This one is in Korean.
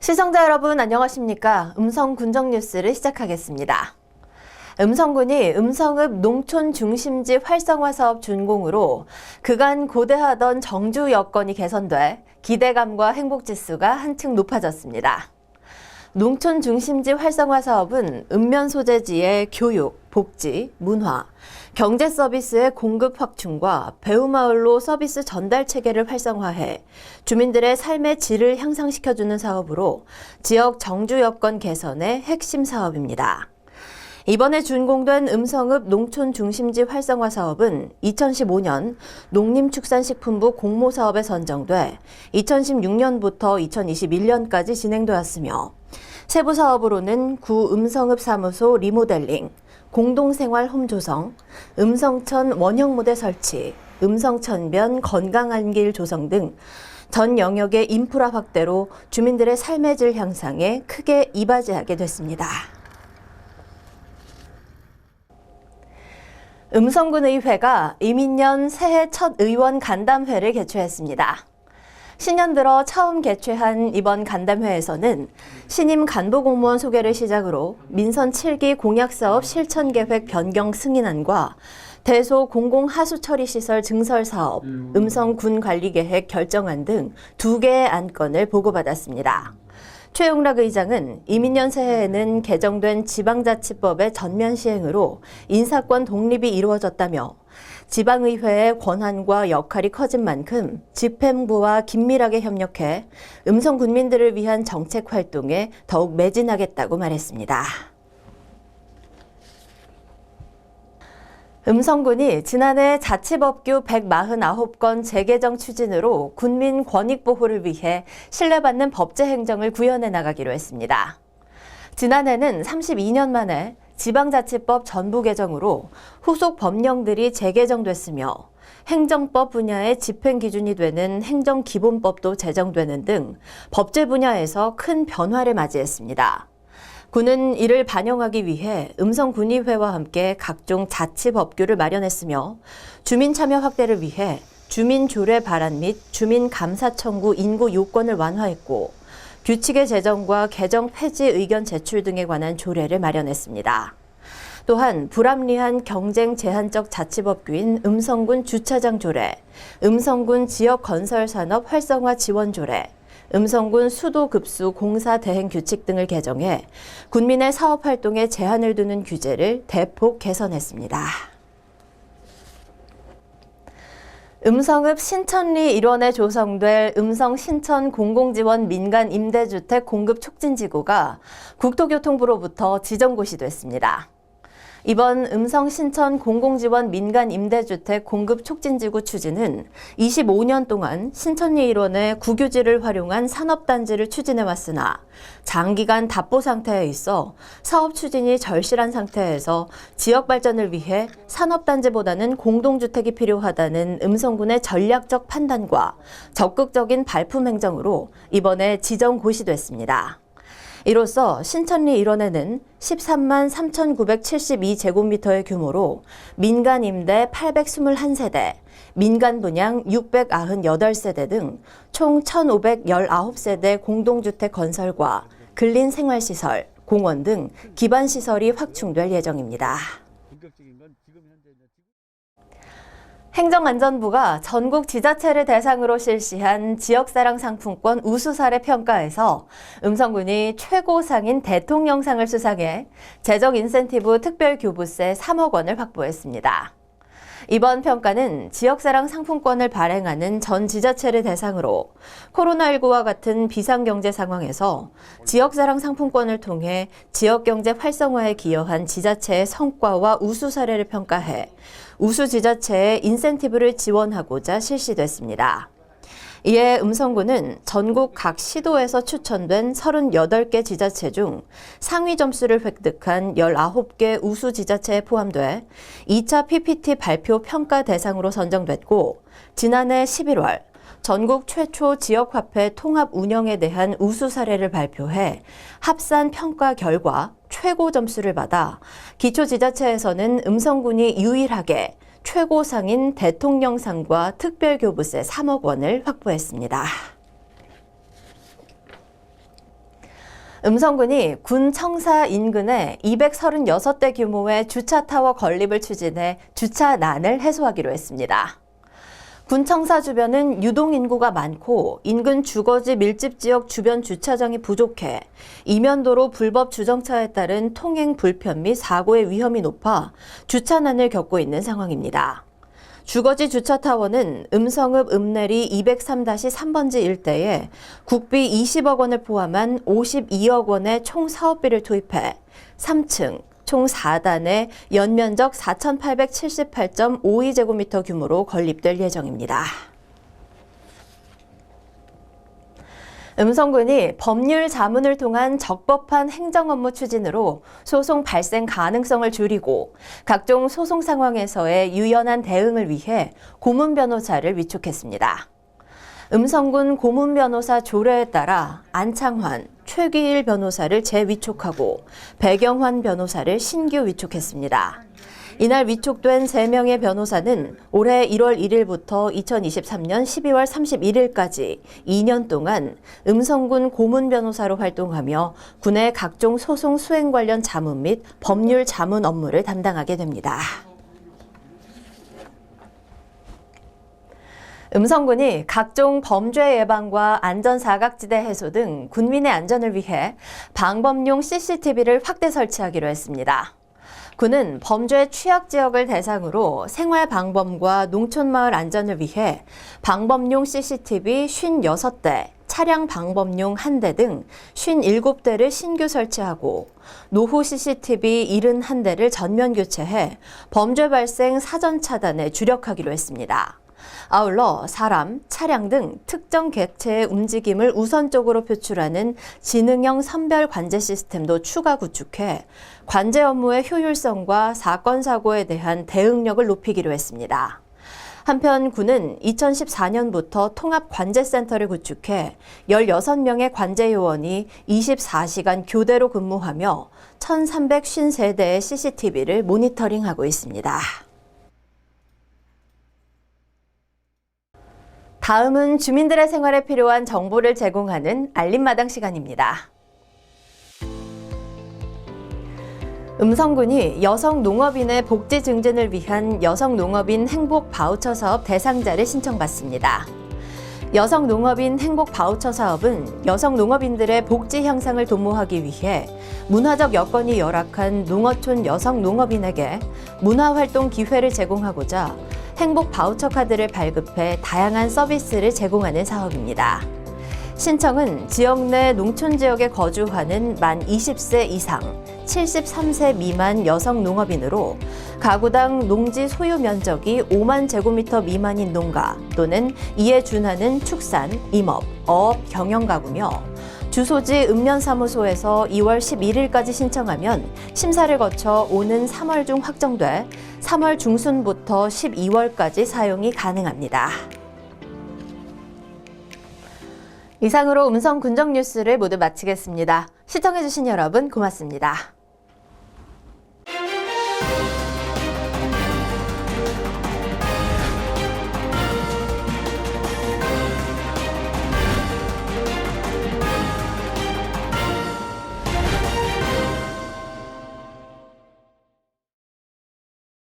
시청자 여러분 안녕하십니까? 음성 군정 뉴스를 시작하겠습니다. 음성군이 음성읍 농촌 중심지 활성화 사업 준공으로 그간 고대하던 정주 여건이 개선돼 기대감과 행복 지수가 한층 높아졌습니다. 농촌 중심지 활성화 사업은 읍면 소재지의 교육, 복지, 문화, 경제 서비스의 공급 확충과 배우마을로 서비스 전달 체계를 활성화해 주민들의 삶의 질을 향상시켜주는 사업으로 지역 정주 여건 개선의 핵심 사업입니다. 이번에 준공된 음성읍 농촌 중심지 활성화 사업은 2015년 농림축산식품부 공모 사업에 선정돼 2016년부터 2021년까지 진행되었으며 세부 사업으로는 구 음성읍 사무소 리모델링, 공동생활 홈 조성, 음성천 원형 모델 설치, 음성천변 건강한 길 조성 등 전 영역의 인프라 확대로 주민들의 삶의 질 향상에 크게 이바지하게 됐습니다. 음성군의회가 이민년 새해 첫 의원 간담회를 개최했습니다. 신년 들어 처음 개최한 이번 간담회에서는 신임 간부 공무원 소개를 시작으로 민선 7기 공약사업 실천계획 변경 승인안과 대소 공공하수 처리 시설 증설 사업, 음성 군 관리 계획 결정안 등 두 개의 안건을 보고받았습니다. 최용락 의장은 이민년 새해에는 개정된 지방자치법의 전면 시행으로 인사권 독립이 이루어졌다며 지방의회의 권한과 역할이 커진 만큼 집행부와 긴밀하게 협력해 음성 군민들을 위한 정책 활동에 더욱 매진하겠다고 말했습니다. 음성군이 지난해 자치법규 149건 재개정 추진으로 군민 권익 보호를 위해 신뢰받는 법제 행정을 구현해 나가기로 했습니다. 지난해는 32년 만에 지방자치법 전부 개정으로 후속 법령들이 재개정됐으며 행정법 분야의 집행 기준이 되는 행정기본법도 제정되는 등 법제 분야에서 큰 변화를 맞이했습니다. 군은 이를 반영하기 위해 음성군의회와 함께 각종 자치 법규를 마련했으며 주민 참여 확대를 위해 주민 조례 발안 및 주민 감사 청구 인구 요건을 완화했고 규칙의 제정과 개정 폐지 의견 제출 등에 관한 조례를 마련했습니다. 또한 불합리한 경쟁 제한적 자치법규인 음성군 주차장 조례, 음성군 지역 건설 산업 활성화 지원 조례, 음성군 수도 급수 공사 대행 규칙 등을 개정해 군민의 사업 활동에 제한을 두는 규제를 대폭 개선했습니다. 음성읍 신천리 일원에 조성될 음성 신천 공공지원 민간 임대주택 공급 촉진지구가 국토교통부로부터 지정고시 됐습니다. 이번 음성 신천 공공지원 민간 임대주택 공급 촉진지구 추진은 25년 동안 신천리 일원의 국유지를 활용한 산업단지를 추진해 왔으나 장기간 답보 상태에 있어 사업 추진이 절실한 상태에서 지역 발전을 위해 산업단지보다는 공동주택이 필요하다는 음성군의 전략적 판단과 적극적인 발품 행정으로 이번에 지정 고시됐습니다. 이로써 신천리 일원에는 13만 3,972제곱미터의 규모로 민간 임대 821세대, 민간 분양 698세대 등 총 1,519세대 공동주택 건설과 근린 생활시설, 공원 등 기반 시설이 확충될 예정입니다. 본격적인 건 지금 현재 이제 행정안전부가 전국 지자체를 대상으로 실시한 지역사랑 상품권 우수 사례 평가에서 음성군이 최고상인 대통령상을 수상해 재정 인센티브 특별교부세 3억 원을 확보했습니다. 이번 평가는 지역사랑 상품권을 발행하는 전 지자체를 대상으로 코로나19와 같은 비상경제 상황에서 지역사랑 상품권을 통해 지역경제 활성화에 기여한 지자체의 성과와 우수 사례를 평가해 우수 지자체에 인센티브를 지원하고자 실시됐습니다. 이에 음성군은 전국 각 시도에서 추천된 38개 지자체 중 상위 점수를 획득한 19개 우수 지자체에 포함돼 2차 PPT 발표 평가 대상으로 선정됐고 지난해 11월 전국 최초 지역화폐 통합 운영에 대한 우수 사례를 발표해 합산 평가 결과 최고 점수를 받아 기초지자체에서는 음성군이 유일하게 최고상인 대통령상과 특별교부세 3억 원을 확보했습니다. 음성군이 군 청사 인근에 236대 규모의 주차타워 건립을 추진해 주차난을 해소하기로 했습니다. 군 청사 주변은 유동 인구가 많고 인근 주거지 밀집 지역 주변 주차장이 부족해 이면도로 불법 주정차에 따른 통행 불편 및 사고의 위험이 높아 주차난을 겪고 있는 상황입니다. 주거지 주차타워는 음성읍 읍내리 203-3번지 일대에 국비 20억 원을 포함한 52억 원의 총 사업비를 투입해 3층 총 4단의 연면적 4,878.52제곱미터 규모로 건립될 예정입니다. 음성군이 법률 자문을 통한 적법한 행정 업무 추진으로 소송 발생 가능성을 줄이고 각종 소송 상황에서의 유연한 대응을 위해 고문 변호사를 위촉했습니다. 음성군 고문 변호사 조례에 따라 안창환, 최기일 변호사를 재위촉하고 배경환 변호사를 신규 위촉했습니다. 이날 위촉된 3명의 변호사는 올해 1월 1일부터 2023년 12월 31일까지 2년 동안 음성군 고문 변호사로 활동하며 군의 각종 소송 수행 관련 자문 및 법률 자문 업무를 담당하게 됩니다. 음성군이 각종 범죄 예방과 안전 사각지대 해소 등 군민의 안전을 위해 방범용 CCTV를 확대 설치하기로 했습니다. 군은 범죄 취약 지역을 대상으로 생활 방범과 농촌 마을 안전을 위해 방범용 CCTV 56대, 차량 방범용 1대 등 57대를 신규 설치하고 노후 CCTV 71대를 전면 교체해 범죄 발생 사전 차단에 주력하기로 했습니다. 아울러 사람, 차량 등 특정 객체의 움직임을 우선적으로 표출하는 지능형 선별 관제 시스템도 추가 구축해 관제 업무의 효율성과 사건 사고에 대한 대응력을 높이기로 했습니다. 한편 군은 2014년부터 통합 관제센터를 구축해 16명의 관제 요원이 24시간 교대로 근무하며 1,353대의 CCTV를 모니터링하고 있습니다. 다음은 주민들의 생활에 필요한 정보를 제공하는 알림마당 시간입니다. 음성군이 여성 농업인의 복지 증진을 위한 여성 농업인 행복 바우처 사업 대상자를 신청받습니다. 여성 농업인 행복 바우처 사업은 여성 농업인들의 복지 향상을 도모하기 위해 문화적 여건이 열악한 농어촌 여성 농업인에게 문화 활동 기회를 제공하고자 행복 바우처 카드를 발급해 다양한 서비스를 제공하는 사업입니다. 신청은 지역 내 농촌 지역에 거주하는 만 20세 이상, 73세 미만 여성 농업인으로 가구당 농지 소유 면적이 5만 제곱미터 미만인 농가 또는 이에 준하는 축산, 임업, 어업, 경영 가구며 주소지 읍면사무소에서 2월 11일까지 신청하면 심사를 거쳐 오는 3월 중 확정돼 3월 중순부터 12월까지 사용이 가능합니다. 이상으로 음성 군정 뉴스를 모두 마치겠습니다. 시청해주신 여러분 고맙습니다.